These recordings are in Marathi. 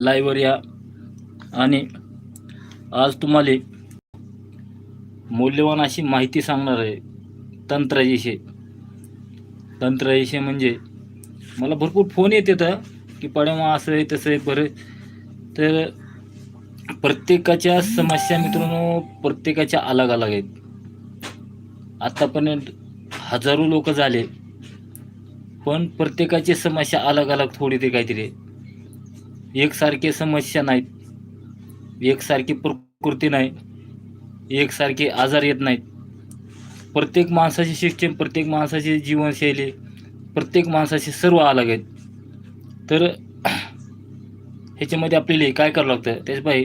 लाईव्हवर या. आणि आज तुम्हाला मौल्यवान अशी माहिती सांगणार आहे तंत्राविषयी तंत्राविषयी म्हणजे मला भरपूर फोन येत येतं की पड्यामा असं आहे तसं आहे बरं. तर प्रत्येकाच्या समस्या मित्रांनो प्रत्येकाच्या अलग अलग आहेत. आत्तापर्यंत हजारो लोक झाले पण प्रत्येकाची समस्या अलग अलग थोडी ते काहीतरी एकसारखे समस्या नाहीत. एकसारखी प्रकृती नाही. एकसारखे आजार येत नाहीत. प्रत्येक माणसाची सिस्टीम प्रत्येक माणसाची जीवनशैली प्रत्येक माणसाचे सर्व अलग आहेत. तर ह्याच्यामध्ये आपल्याला काय करावं लागतं? त्याच बाई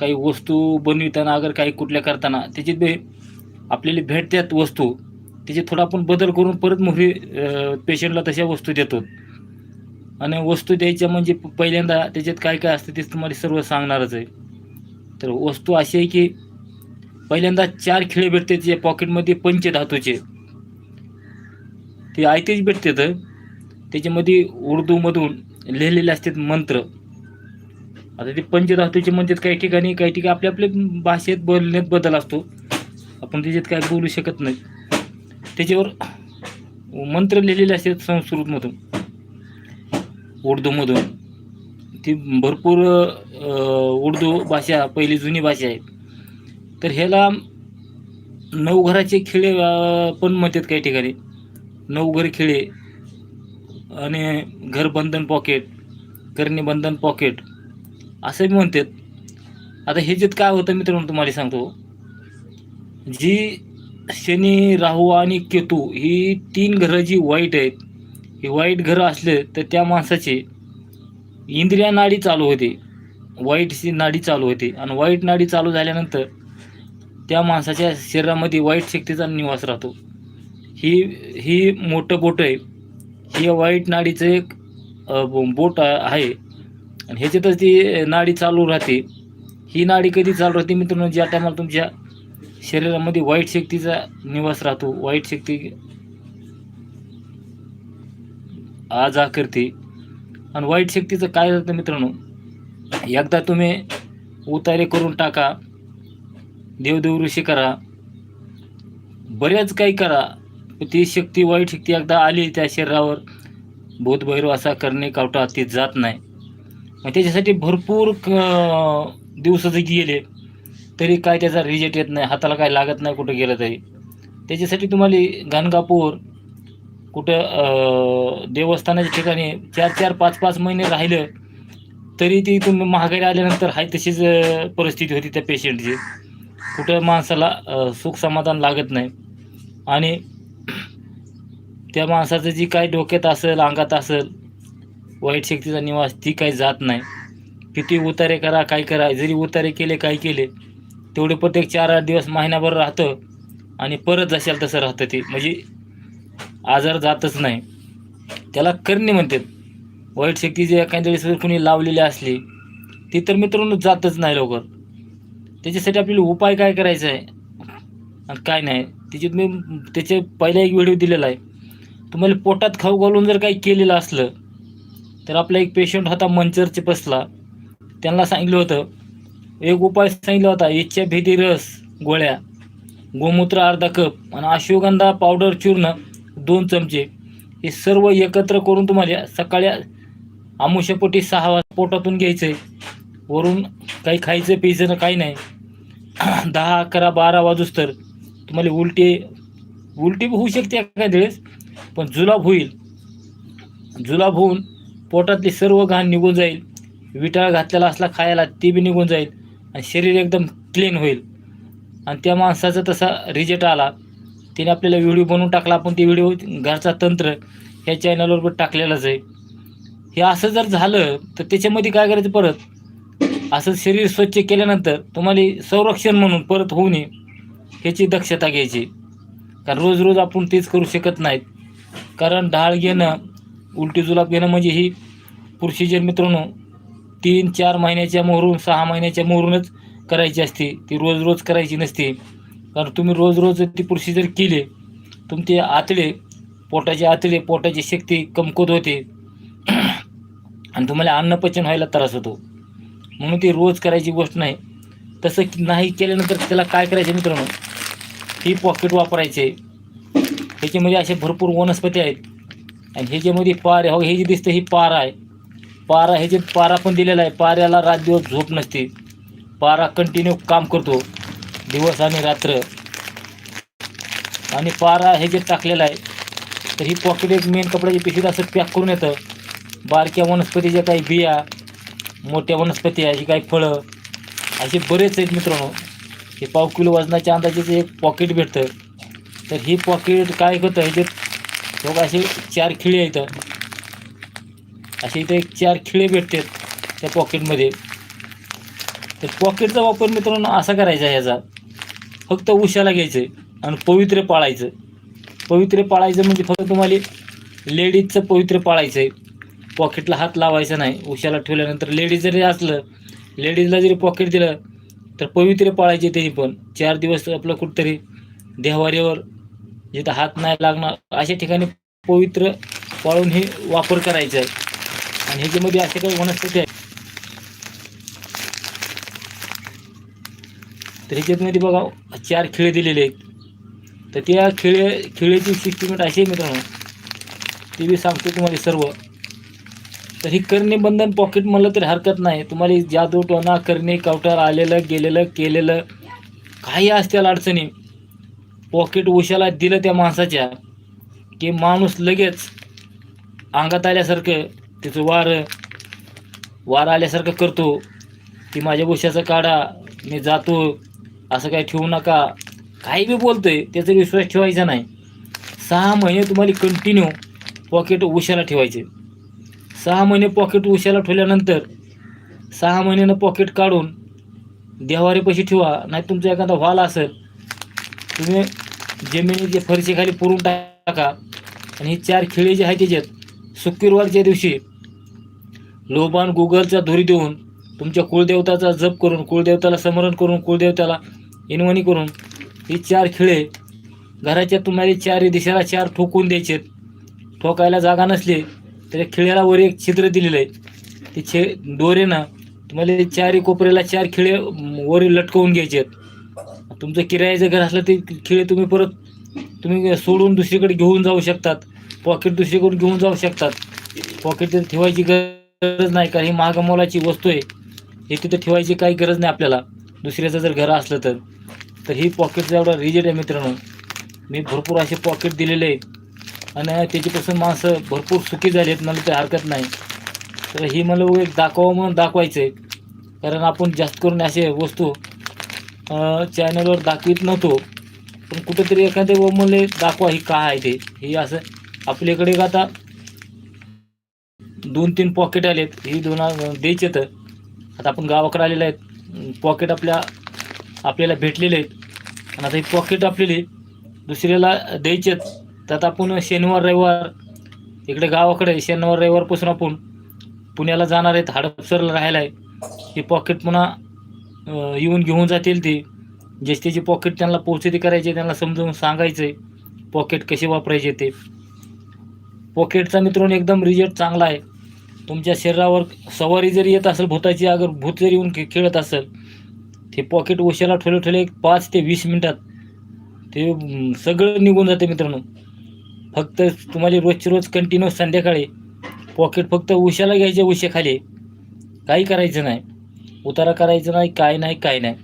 काही वस्तू बनविताना अगर काही कुठल्या करताना त्याच्यात बे आपल्याला भेटतात वस्तू त्याचे थोडा आपण बदल करून परत मोठी पेशंटला तशा वस्तू देतो. आणि वस्तू द्यायच्या म्हणजे पहिल्यांदा त्याच्यात काय काय असतं तेच तुम्हाला सर्व सांगणारच आहे. तर वस्तू अशी आहे की पहिल्यांदा चार खिळे भेटते त्याच्या पॉकेटमध्ये पंचधातूचे ते आयतेच भेटते तर त्याच्यामध्ये उर्दूमधून लिहिलेले असतात मंत्र. आता ते पंचधातूचे म्हणतात काही ठिकाणी काही ठिकाणी आपल्या आपल्या भाषेत बोलण्यात बदल असतो. आपण त्याच्यात काय बोलू शकत नाही. त्याच्यावर मंत्र लिहिलेले असतात संस्कृतमधून. उर्दूमधून. ती भरपूर उर्दू भाषा पहिली जुनी भाषा आहे. तर ह्याला नवघराचे खेळे पण म्हणतात काही ठिकाणी. नवघर खेळे आणि घरबंधन पॉकेट करणीबंधन पॉकेट असं बी म्हणतात. आता ह्याच्यात काय होतं मित्रांनो तुम्हाला सांगतो. जी शनी राहू आणि केतू ही तीन घरं जी वाईट आहेत हे वाईट घरं असले तर त्या माणसाची इंद्रिया नाडी चालू होते. वाईटची नाडी चालू होते. आणि वाईट नाडी चालू झाल्यानंतर त्या माणसाच्या शरीरामध्ये वाईट शक्तीचा निवास राहतो. ही ही मोठं बोट आहे. ही वाईट नाडीचं एक बो- बोट आहे. आणि ह्याच्यातच ती नाडी चालू राहते. ही नाडी कधी चालू राहते मित्रांनो? ज्या टायमाला तुमच्या शरीरामध्ये वाईट शक्तीचा निवास राहतो. वाईट शक्ती आ करते आणि वाईट शक्तीचं काय जातं मित्रांनो? एकदा तुम्ही उतारे करून टाका. देवदेवऋषी करा. बऱ्याच काही करा. ती शक्ती वाईट शक्ती एकदा आली त्या शरीरावर. भूतभैरव असा करणे कावटा ती जात नाही. मग त्याच्यासाठी भरपूर क- दिवस जरी गेले. तरी काय त्याचा रिजेक्ट येत नाही. हाताला काय लागत नाही कुठं गेलं तरी. त्याच्यासाठी तुम्हाला गाणगापूर कुठं देवस्थानाच्या ठिकाणी चार चार पाच पाच महिने राहिलं तरी ती तुम्ही महागाई आल्यानंतर हाय तशीच परिस्थिती होती त्या पेशंटची कुठं माणसाला सुख समाधान लागत नाही. आणि त्या माणसाचं जी काही डोक्यात असेल अंगात असेल वाईट शक्तीचा निवास ती काही जात नाही. किती उतारे करा काय करा जरी उतारे केले काय केले तेवढे प्रत्येक चार आठ दिवस महिनाभर राहतं आणि परत जशाल तसं राहतं ते. म्हणजे आजार जातच नाही. त्याला करणे म्हणतात. वाईट शक्ती जे एखाद्या वेळेस जर लावलेली असली ती तर मित्रांनो जातच नाही लवकर. त्याच्यासाठी आपल्याला उपाय काय करायचा आहे? आणि काय नाही. त्याची मी त्याचे पहिला एक व्हिडिओ दिलेला आहे. तुम्हाला पोटात खाऊ घालून जर काही केलेलं असलं तर आपला एक पेशंट होता मंचरचे बसला त्यांना सांगितलं होतं. एक उपाय सांगितला होता इच्छा भेदी रस गोळ्या गोमूत्र अर्धा कप आणि अश्वगंधा पावडर चूर्ण दोन चमचे. हे सर्व एकत्र करून तुम्हाला सकाळी आमुष्यपोटी सहा वाजता पोटातून घ्यायचं आहे वरून काही खायचं प्यायचं ना काही नाही. दहा अकरा बारा वाजूस तर तुम्हाला उलटी उलटी बी होऊ शकते एखाद्या वेळेस पण जुलाब होईल. जुलाब होऊन पोटातली सर्व घाण निघून जाईल. विटाळ घातलेला असला खायला ते बी निघून जाईल आणि शरीर एकदम क्लीन होईल. आणि त्या माणसाचा तसा रिजल्ट आला. त्याने आपल्याला व्हिडिओ बनवून टाकला आपण ते व्हिडिओ घरचा तंत्र ह्या चॅनलवर पण टाकलेलाच आहे. हे असं जर झालं तर त्याच्यामध्ये काय करायचं परत? असं शरीर स्वच्छ केल्यानंतर तुम्हाला संरक्षण म्हणून परत होऊ नये ह्याची दक्षता घ्यायची. कारण रोज रोज आपण तेच करू शकत नाहीत. कारण ढाळ घेणं उलटी जुलाब घेणं म्हणजे ही प्रोसिजर मित्रांनो तीन चार महिन्याच्या मोहरून सहा महिन्याच्या मोहरूनच करायची असते. ती रोज रोज करायची नसते. कारण तुम्ही रोज रोज ती प्रोसिजर केली तुमचे आतले पोटाचे आतले पोटाची शक्ती कमकुवत होते. आणि तुम्हाला अन्नपचन व्हायला त्रास होतो. म्हणून ती रोज करायची गोष्ट नाही. तसं की नाही केल्यानंतर त्याला काय करायचं मित्रांनो? ही पॉकेट वापरायचे. ह्याच्यामध्ये असे भरपूर वनस्पती आहेत. आणि ह्याच्यामध्ये पार हो हे जे दिसतं ही पारा आहे. पारा ह्याचे पारा पण दिलेला आहे. पाऱ्याला रात दिवस झोप नसते. पारा कंटिन्यू काम करतो. दिवस आणि रात्र. आणि पारा हे जे टाकलेलं आहे तर ही पॉकेट एक मेन कपड्याची पिशवीत असं पॅक करून येतं. बारक्या वनस्पतीच्या काही बिया मोठ्या वनस्पती आहे काही फळं असे बरेच आहेत मित्रांनो. हे पाव किलो वजनाच्या अंदाजेचं एक पॉकेट भेटतं. तर ही पॉकेट काय करतं ह्याच्यात बघा असे चार खिळे आहेत. असे इथे एक चार खिळे भेटतात त्या पॉकेटमध्ये तर पॉकेटचा वापर मित्रांनो असा करायचा ह्याचा फक्त उशाला घ्यायचं आणि पवित्र पाळायचं. पवित्र पाळायचं म्हणजे फक्त तुम्हाला लेडीजचं पवित्र पाळायचं आहे पॉकेटला हात लावायचा नाही. उशाला ठेवल्यानंतर लेडीज जरी असलं लेडीजला जरी पॉकेट दिलं तर पवित्र पाळायचे त्यांनी पण. चार दिवस आपलं कुठंतरी देहवारीवर जिथं हात नाही लागणार अशा ठिकाणी पवित्र पाळून हे वापर करायचा आहे आणि ह्याच्यामध्ये असे काही वनस्पती आहेत तर ह्याच्यामध्ये बघा चार खिळे दिलेले आहेत. तर त्या खिळे खिळेची सिस्टिमेट अशी आहे मित्रांनो ते मी सांगतो तुम्हाला सर्व. तर ही करणे बंधन पॉकेट म्हणलं तरी हरकत नाही. तुम्हाला जादू टोना करणे कवटार आलेलं गेलेलं केलेलं काही असतील अडचणी पॉकेट उशाला दिलं त्या माणसाच्या की माणूस लगेच अंगात आल्यासारखं तिचं वार वार आल्यासारखं करतो की माझ्या उशाचा काढा मी जातो असं काय ठेवू नका. काही बी बोलतोय त्याचा विश्वास ठेवायचा नाही. सहा महिने तुम्हाला कंटिन्यू पॉकेट उशाला ठेवायचे. सहा महिने पॉकेट उशाला ठेवल्यानंतर सहा महिन्यानं पॉकेट काढून देवारीपाशी ठेवा नाही तुमचा एखादा व्हाल असेल तुम्ही जमिनीच्या फरशीखाली पुरून टाका. आणि ही चार खिळे जे आहेत त्याच्यात शुक्रवारच्या दिवशी लोबान गुगलचा धुरी देऊन तुमच्या कुळदेवताचा जप करून कुळदेवताला स्मरण करून कुळदेवताला इनवणी करून ही चार खिळे घराच्या तुम्हाला चारही दिशेला चार ठोकून द्यायचे ठोकायला जागा नसली तर या खिळ्याला वर एक छिद्र दिलेलं आहे. ते छे दोरेनं तुम्हाला ते चारही कोपऱ्याला चार खिळे वर लटकवून घ्यायचे आहेत तुमचं किरायाचं घर असलं ते खिळे तुम्ही परत तुम्ही सोडून दुसरीकडे घेऊन जाऊ शकतात. पॉकेट दुसरीकडून घेऊन जाऊ शकतात. पॉकेट ठेवायची गरज नाही कारण ही महागमोलाची वस्तू आहे. हे तिथं ठेवायची काही गरज नाही आपल्याला. दुसऱ्याचं जर घर असलं तर. तर ही पॉकेटचा एवढा रिजेट आहे मित्रांनो. मी भरपूर असे पॉकेट दिलेले आहेत. आणि त्याच्यापासून माणसं भरपूर सुखी झाली आहेत मला काही हरकत नाही. तर ही मला एक दाखवावं म्हणून दाखवायचं आहे कारण आपण जास्त करून असे वस्तू चॅनलवर दाखवित नव्हतो. पण कुठेतरी एखादे व मला दाखवा ही काय आहे ते. हे असं आपल्याकडे एक आता दोन तीन पॉकेट आलेत. ही दोन द्यायचे तर आता आपण गावाकडे आलेले आहेत. पॉकेट आपल्या आपल्याला भेटलेले आहेत. आणि आता ही पॉकेट आपल्याला दुसऱ्याला द्यायचेत त्यात आपण शनिवार रविवार इकडे गावाकडे शनिवार रविवारपासून आपण पुण्याला जाणार आहेत. हडपसरला राहायला आहे. ही पॉकेट पुन्हा येऊन घेऊन जातील ती. जे त्याची पॉकेट त्यांना पोहोचते करायचे त्यांना समजावून सांगायचं आहे पॉकेट कसे वापरायचे ते. पॉकेटचा मित्रांनो एकदम रिजल्ट चांगला आहे. तुमच्या शरीरावर सवारी जरी येत असेल भूताची अगर भूत जरी येऊन खे- खेळत असेल ते पॉकेट उशाला ठेवले ठेवले एक पाच ते वीस मिनटात ते सगळं निघून जाते मित्रांनो. फक्त तुम्हाला रोजची रोज कंटिन्यू संध्याकाळी पॉकेट फक्त उशाला घ्यायचे उशाखाली काही करायचं नाही. उतारा करायचं नाही काय नाही काय नाही.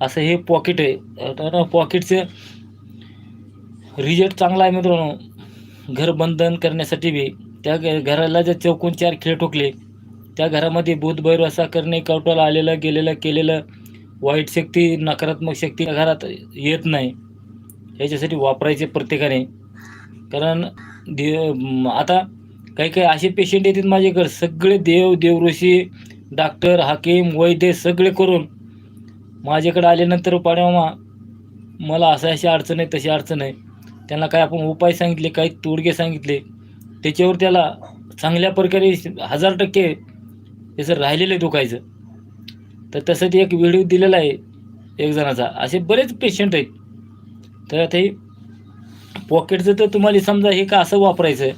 असं हे पॉकेट आहे. तर पॉकेटचं रिजल्ट चांगला आहे मित्रांनो. घर बंधन करण्यासाठी बी. त्या घ- घराला जर चौकून चार खेळ ठोकले त्या घरामध्ये भूतभैरव असा करणे कवटाला आलेलं गेलेलं केलेलं वाईट शक्ती नकारात्मक शक्ती घरात येत नाही. याच्यासाठी वापरायचे प्रत्येकाने. कारण दे आता काही काही असे पेशंट येतात माझ्याकडे. सगळे देव देवऋषी डॉक्टर हाकीम वैद्य सगळे करून माझ्याकडे आल्यानंतर पाण्यामा मला असं अशी अडचण आहे तशी अडचण आहे. त्यांना काय आपण उपाय सांगितले काही तोडगे सांगितले त्याच्यावर त्याला चांगल्या प्रकारे हजार टक्के त्याचं राहिलेलं दुखायचं. तर तसं ते एक व्हिडिओ दिलेला आहे एक जणाचा. असे बरेच पेशंट आहेत. तर आता हे पॉकेटचं तर तुम्हाला समजा हे का असं वापरायचं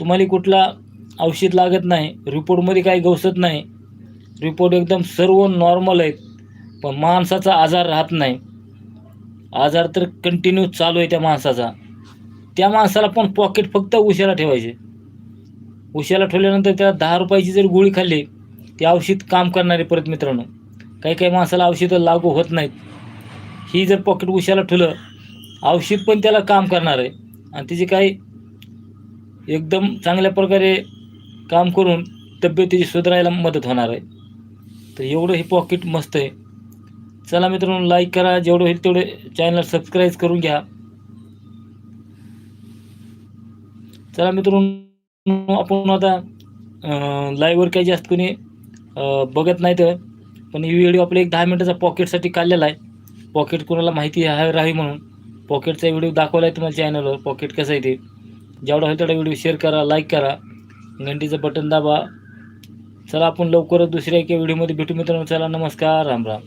तुम्हाला कुठला औषध लागत नाही रिपोर्टमध्ये काही गवसत नाही. रिपोर्ट एकदम सर्व नॉर्मल आहेत. पण माणसाचा आजार राहत नाही. आजार तर कंटिन्यू चालू आहे त्या माणसाचा. त्या माणसाला पण पॉकेट फक्त उशाला ठेवायचे. उशाला ठेवल्यानंतर त्याला दहा रुपयाची जर गोळी खाल्ली ते औषध काम करणारे परत मित्रांनो. काही काही माणसाला औषधं लागू होत नाहीत. ही जर पॉकेट उशाला ठेवलं औषध पण त्याला काम करणार आहे. आणि तिची काही एकदम चांगल्या प्रकारे काम करून तब्येतीची सुधारायला मदत होणार आहे. तर एवढं हे पॉकेट मस्त आहे. चला मित्रांनो लाईक करा. जेवढं होईल तेवढे चॅनल सबस्क्राईब करून घ्या. चला मित्रांनो आपण आता लाईव्हवर काही जास्त कोणी बघत नाही तर पण ही व्हिडिओ आपल्या एक दहा मिनिटाचा पॉकेटसाठी काढलेला आहे. पॉकेट कोणाला माहिती आहे राहावी म्हणून. पॉकेटचा व्हिडिओ दाखवला आहे तुम्हाला चॅनलवर पॉकेट कसं आहे ते. जेवढा होईल तेवढा व्हिडिओ शेअर करा लाईक करा. घंटीचं बटन दाबा. चला आपण लवकरच दुसऱ्या एका व्हिडिओमध्ये भेटू मित्रांनो. चला नमस्कार. राम राम.